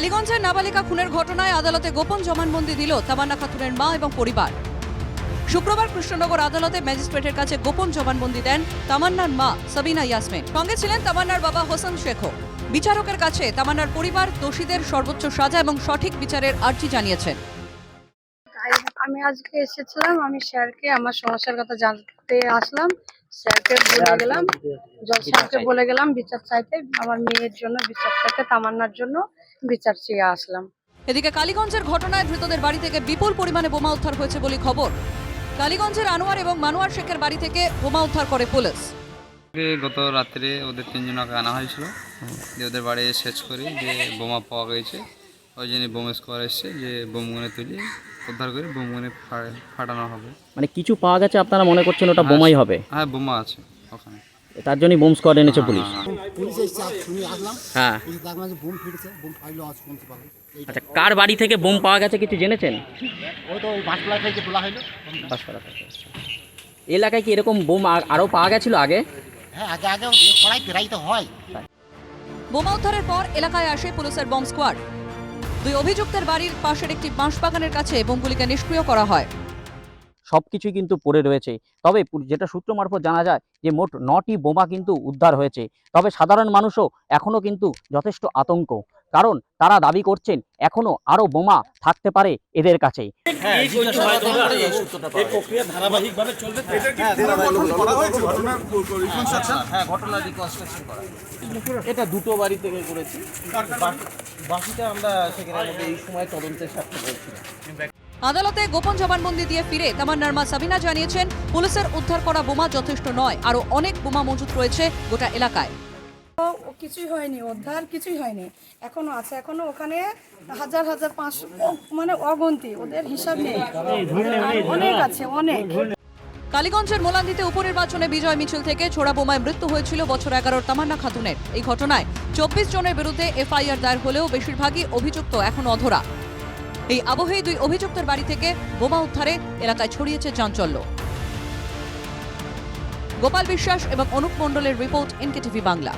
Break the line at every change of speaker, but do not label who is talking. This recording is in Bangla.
কালীগঞ্জের নাবালিকা খুনের ঘটনায় আদালতে গোপন জবানবন্দি দিল তামান্না খাতুনের মা এবং পরিবার। শুক্রবার কৃষ্ণনগর আদালতে ম্যাজিস্ট্রেটের কাছে গোপন জবানবন্দি দেন তামান্নার মা সাবিনা ইয়াসমিন। সঙ্গে ছিলেন তামান্নার বাবা হোসেন শেখও। বিচারকের কাছে তামান্নার পরিবার, দোষীদের সর্বোচ্চ সাজা এবং সঠিক বিচারের আর্জি জানিয়েছেন।
আমি আজকে এসেছিলাম, আমি স্যারকে, আমার সমস্যার কথা জানতে আসলাম। স্যারকে বলে গেলাম। জজ স্যারকে বলে গেলাম বিচার চাইতে। আমার মেয়ের জন্য বিচার চাইতে তামান্নার জন্য বিচার চেয়ে আসলাম।
এদিকে কালীগঞ্জের ঘটনায় ধৃতদের বাড়ি থেকে বিপুল পরিমাণে বোমা উদ্ধার হয়েছে বলে খবর। কালীগঞ্জের আনোয়ার এবং মানুয়ার শেখের বাড়ি থেকে বোমা উদ্ধার করে পুলিশ।
গত রাত্রে ওদের তিনজনকে আনা হয়েছিল। যে ওদের বাড়ি শেষ করি যে বোমা পাওয়া গেছে। ওই জন্য বোম স্কোয়ার এসছে যে বোমগুলো তুলি উদ্ধার করে বোমগুলো ফাটানো হবে।
মানে কিছু পাওয়া গেছে আপনারা মনে করছেন ওটা বোমাই হবে?
হ্যাঁ বোমা আছে ওখানে।
তার জন্যই বোম স্কোয়াড এনেছে পুলিশ।
পুলিশ এসে আজ শুনে আসলাম।
হ্যাঁ।
দেখলাম যে বোম ফিটেছে বোম ফাইলও আজ শুনতে পারলাম
আচ্ছা কার বাড়ি থেকে বোম পাওয়া গেছে কিছু জেনেছেন?
ওই তো ওই বাঁশতলা থেকে তোলা হলো
বাসপাড়া থেকে আচ্ছা। এলাকায় কি এরকম বোম আরও পাওয়া গেছিল আগে?
হ্যাঁ আগে আগে পড়াই প্রায় তো হয়।
বোমা উদ্ধারের পর এলাকায় আসে পুলিশের বম স্কোয়াড দুই অভিযুক্তের বাড়ির পাশের একটি বাঁশবাগানের কাছে বোমগুলিকে নিষ্ক্রিয় করা হয়।
সবকিছুই কিন্তু পড়ে রয়েছে। তবে যেটা সূত্র মারফত জানা যায় যে মোট নটি বোমা কিন্তু উদ্ধার হয়েছে। তবে সাধারণ মানুষও এখনও কিন্তু যথেষ্ট আতঙ্ক। কারণ তারা দাবি করছেন এখনও আরও বোমা থাকতে পারে এদের কাছে।
এটা দুটো বাড়ি থেকে করেছি। বাকি- বাকিটা আমরা এই সময় তদন্তের স্বার্থে বলছিলাম
আদালতে গোপন জবানবন্দি দিয়ে ফিরে তামান্নার মা সাবিনা জানিয়েছেন পুলিশের উদ্ধার করা বোমা যথেষ্ট নয় আরও অনেক বোমা মজুত রয়েছে গোটা এলাকায়।
ও কিছুই হয়নি উদ্ধার কিছুই হয়নি। এখনও আছে এখনও ওখানে হাজার হাজার পাঁচশো মানে অগন্তি ওদের হিসাব নেই। অনেক আছে অনেক।
কালীগঞ্জের মোলান্দিতে উপনির্বাচনে বিজয় মিছিল থেকে ছোড়া বোমায় মৃত্যু হয়েছিল বছর এগারোর তামান্না খাতুনের। এই ঘটনায় চব্বিশ জনের বিরুদ্ধে এফআইআর দায়ের হলেও বেশিরভাগই অভিযুক্ত এখন অধরা। এই আবহেই দুই অভিযুক্তের বাড়ি থেকে বোমা উদ্ধারে এলাকায় ছড়িয়েছে চাঞ্চল্য। গোপাল বিশ্বাস এবং অনুপ মণ্ডলের রিপোর্ট এনকেটিভি বাংলা।